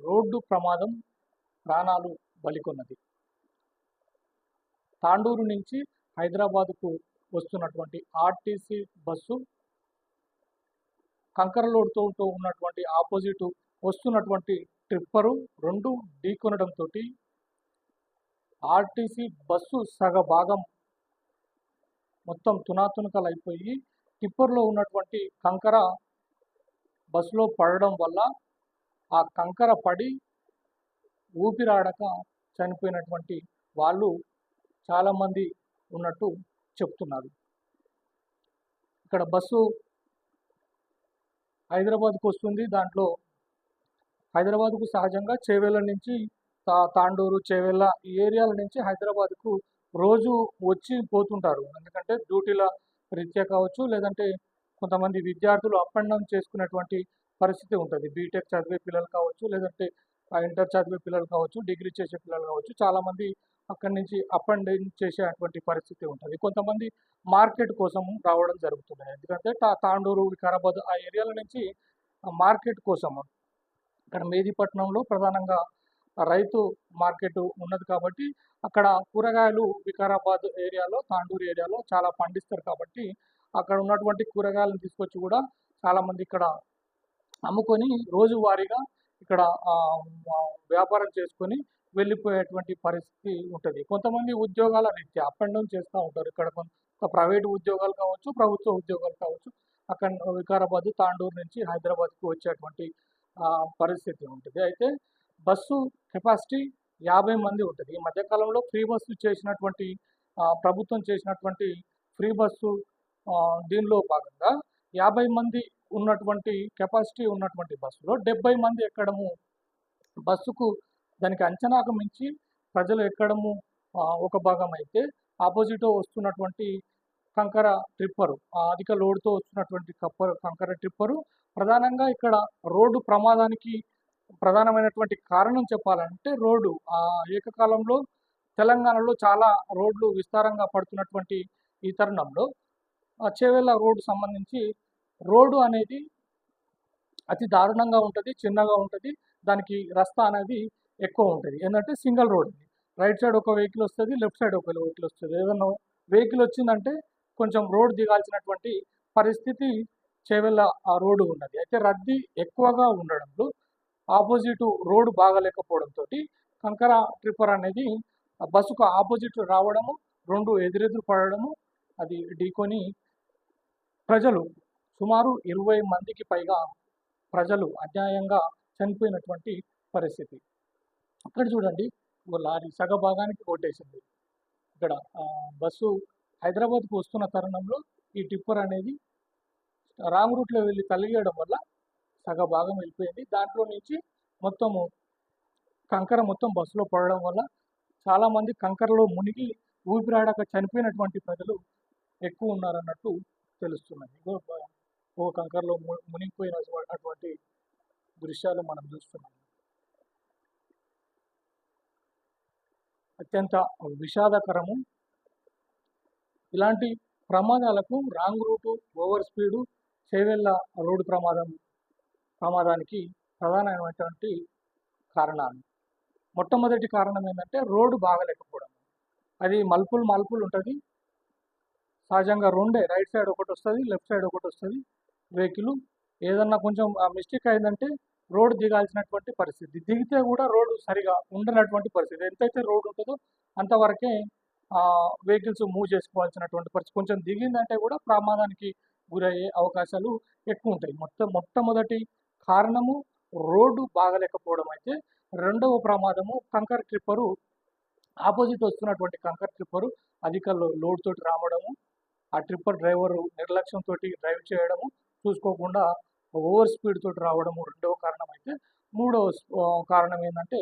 Road ప్రమాదం ప్రాణాలు బలికొన్నది. తాండూరు నుంచి హైదరాబాద్కు వస్తున్నటువంటి ఆర్టీసీ బస్సు కంకర లోడ్తో ఉన్నటువంటి ఆపోజిట్ వస్తున్నటువంటి ట్రిప్పరు రెండు ఢీకొనడంతో ఆర్టీసీ బస్సు సగ భాగం మొత్తం తునాతునకలు అయిపోయి టిప్పర్లో ఉన్నటువంటి కంకర బస్సులో పడడం వల్ల ఆ కంకర పడి ఊపిరాడక చనిపోయినటువంటి వాళ్ళు చాలామంది ఉన్నట్టు చెప్తున్నారు. ఇక్కడ బస్సు హైదరాబాద్కు వస్తుంది. దాంట్లో హైదరాబాద్కు సహజంగా చేవేళ్ళ నుంచి తా తాండూరు చేవేళ్ళ ఈ ఏరియాల నుంచి హైదరాబాద్కు రోజు వచ్చి పోతుంటారు. ఎందుకంటే డ్యూటీల రీత్యా కావచ్చు లేదంటే కొంతమంది విద్యార్థులు అప్ అండ్ డౌన్ చేసుకునేటువంటి పరిస్థితి ఉంటుంది. బీటెక్ చదివే పిల్లలు కావచ్చు లేదంటే ఆ ఇంటర్ చదివే పిల్లలు కావచ్చు డిగ్రీ చేసే పిల్లలు కావచ్చు చాలామంది అక్కడి నుంచి అప్ అండ్ డౌన్ చేసేటువంటి పరిస్థితి ఉంటుంది. కొంతమంది మార్కెట్ కోసం రావడం జరుగుతుంది. ఎందుకంటే తాండూరు వికారాబాద్ ఆ ఏరియాల నుంచి మార్కెట్ కోసం ఇక్కడ మేదీపట్నంలో ప్రధానంగా రైతు మార్కెట్ ఉన్నది కాబట్టి అక్కడ కూరగాయలు వికారాబాద్ ఏరియాలో తాండూరు ఏరియాలో చాలా పండిస్తారు కాబట్టి అక్కడ ఉన్నటువంటి కూరగాయలను తీసుకొచ్చి కూడా చాలామంది ఇక్కడ అమ్ముకొని రోజువారీగా ఇక్కడ వ్యాపారం చేసుకొని వెళ్ళిపోయేటువంటి పరిస్థితి ఉంటుంది. కొంతమంది ఉద్యోగాల రీత్యా అప్ అండ్ డౌన్ చేస్తూ ఉంటారు. ఇక్కడ కొంత ప్రైవేట్ ఉద్యోగాలు కావచ్చు ప్రభుత్వ ఉద్యోగాలు కావచ్చు అక్కడ వికారాబాద్ తాండూరు నుంచి హైదరాబాద్కి వచ్చేటువంటి పరిస్థితి ఉంటుంది. అయితే బస్సు కెపాసిటీ యాభై మంది ఉంటుంది. ఈ మధ్యకాలంలో ఫ్రీ బస్సు చేసినటువంటి ప్రభుత్వం చేసినటువంటి ఫ్రీ బస్సు దీనిలో భాగంగా యాభై మంది ఉన్నటువంటి కెపాసిటీ ఉన్నటువంటి బస్సులో డెబ్బై మంది ఎక్కడము బస్సుకు దానికి అంచనాకు మించి ప్రజలు ఎక్కడము ఒక భాగం అయితే ఆపోజిట్ వస్తున్నటువంటి కంకర ట్రిప్పరు అధిక లోడ్తో వస్తున్నటువంటి కప్పర్ కంకర ట్రిప్పరు. ప్రధానంగా ఇక్కడ రోడ్డు ప్రమాదానికి ప్రధానమైనటువంటి కారణం చెప్పాలంటే రోడ్డు. ఆ ఏకకాలంలో తెలంగాణలో చాలా రోడ్లు విస్తారంగా పడుతున్నటువంటి ఈ తరుణంలో చేవేళ్ళ చేవెళ్ళ రోడ్డు సంబంధించి రోడ్డు అనేది అతి దారుణంగా ఉంటుంది చిన్నగా ఉంటుంది. దానికి రస్తా అనేది ఎక్కువ ఉంటుంది. ఏంటంటే సింగిల్ రోడ్ రైట్ సైడ్ ఒక వెహికల్ వస్తుంది లెఫ్ట్ సైడ్ ఒక వెహికల్ వస్తుంది. ఏదన్నా వెహికల్ వచ్చిందంటే కొంచెం రోడ్ దిగాల్సినటువంటి పరిస్థితి చేవెళ్ళ ఆ రోడ్డు ఉన్నది. అయితే రద్దీ ఎక్కువగా ఉండడంలో ఆపోజిట్ రోడ్డు బాగలేకపోవడంతో కంకర ట్రిప్పర్ అనేది బస్సుకు ఆపోజిట్ రావడము రెండు ఎదురెదురు పడడము అది ఢీకొని ప్రజలు సుమారు ఇరవై మందికి పైగా ప్రజలు అన్యాయంగా చనిపోయినటువంటి పరిస్థితి. అక్కడ చూడండి ఓ లారీ సగ భాగానికి కొట్టేసింది. ఇక్కడ బస్సు హైదరాబాద్కు వస్తున్న తరుణంలో ఈ టిప్పర్ అనేది రాంగ్ రూట్లో వెళ్ళి తలిగేయడం వల్ల సగ భాగం వెళ్ళిపోయింది. దాంట్లో నుంచి మొత్తము కంకర మొత్తం బస్సులో పడడం వల్ల చాలామంది కంకరలో మునిగి ఊపిరాడక చనిపోయినటువంటి ప్రజలు ఎక్కువ ఉన్నారన్నట్టు తెలుస్తున్నది. ఓ కంకరలో ము- మునిగిపోయిన అటువంటి దృశ్యాలు మనం చూస్తున్నాం. అత్యంత విషాదకరము. ఇలాంటి ప్రమాదాలకు wrong route over speed Chevella road ప్రమాదం ప్రమాదానికి ప్రధానమైనటువంటి కారణాలు. మొట్టమొదటి కారణం ఏంటంటే రోడ్డు బాగలేకపోవడం. అది మలుపులు మలుపులు ఉంటుంది. సహజంగా రెండే రైట్ సైడ్ ఒకటి వస్తుంది లెఫ్ట్ సైడ్ ఒకటి వస్తుంది. వెహికల్ ఏదన్నా కొంచెం మిస్టేక్ అయిందంటే రోడ్డు దిగాల్సినటువంటి పరిస్థితి. దిగితే కూడా రోడ్డు సరిగా ఉండనటువంటి పరిస్థితి. ఎంతైతే రోడ్డు ఉంటుందో అంతవరకే వెహికల్స్ మూవ్ చేసుకోవాల్సినటువంటి పరిస్థితి. కొంచెం దిగిందంటే కూడా ప్రమాదానికి గురయ్యే అవకాశాలు ఎక్కువ ఉంటాయి. మొత్తం మొట్టమొదటి కారణము రోడ్డు బాగలేకపోవడం అయితే రెండవ ప్రమాదము కంకర్ ట్రిప్పరు ఆపోజిట్ వస్తున్నటువంటి కంకర్ ట్రిప్పరు అధిక లోడ్ తోటి రావడము ఆ ట్రిప్పర్ డ్రైవరు నిర్లక్ష్యంతో డ్రైవ్ చేయడము చూసుకోకుండా ఓవర్ స్పీడ్ తోటి రావడము రెండవ కారణం అయితే మూడవ కారణం ఏంటంటే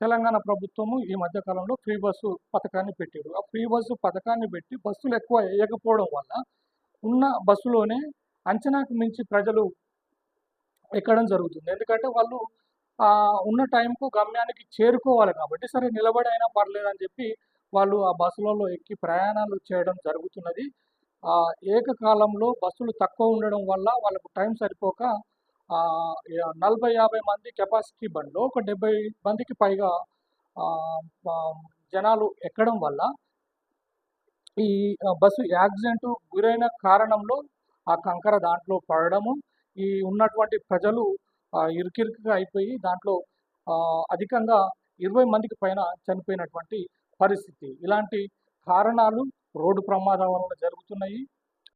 తెలంగాణ ప్రభుత్వము ఈ మధ్య కాలంలో ఫ్రీ బస్సు పథకాన్ని పెట్టారు. ఆ ఫ్రీ బస్సు పథకాన్ని పెట్టి బస్సులు ఎక్కువ వేయకపోవడం వల్ల ఉన్న బస్సులోనే అంచనాకు మించి ప్రజలు ఎక్కడం జరుగుతుంది. ఎందుకంటే వాళ్ళు ఉన్న టైంకు గమ్యానికి చేరుకోవాలి కాబట్టి సరే నిలబడి అయినా పర్లేదని చెప్పి వాళ్ళు ఆ బస్సులలో ఎక్కి ప్రయాణాలు చేయడం జరుగుతున్నది. ఏకకాలంలో బస్సులు తక్కువ ఉండడం వల్ల వాళ్ళకు టైం సరిపోక నలభై యాభై మంది కెపాసిటీ బండ్లో ఒక డెబ్బై మందికి పైగా జనాలు ఎక్కడం వల్ల ఈ బస్సు యాక్సిడెంట్ గురైన కారణంలో ఆ కంకర దాంట్లో పడడము ఈ ఉన్నటువంటి ప్రజలు ఇరుకిరుకుగా అయిపోయి దాంట్లో అధికంగా ఇరవై మందికి పైన చనిపోయినటువంటి పరిస్థితి. ఇలాంటి కారణాలు రోడ్డు ప్రమాదం వలన జరుగుతున్నాయి.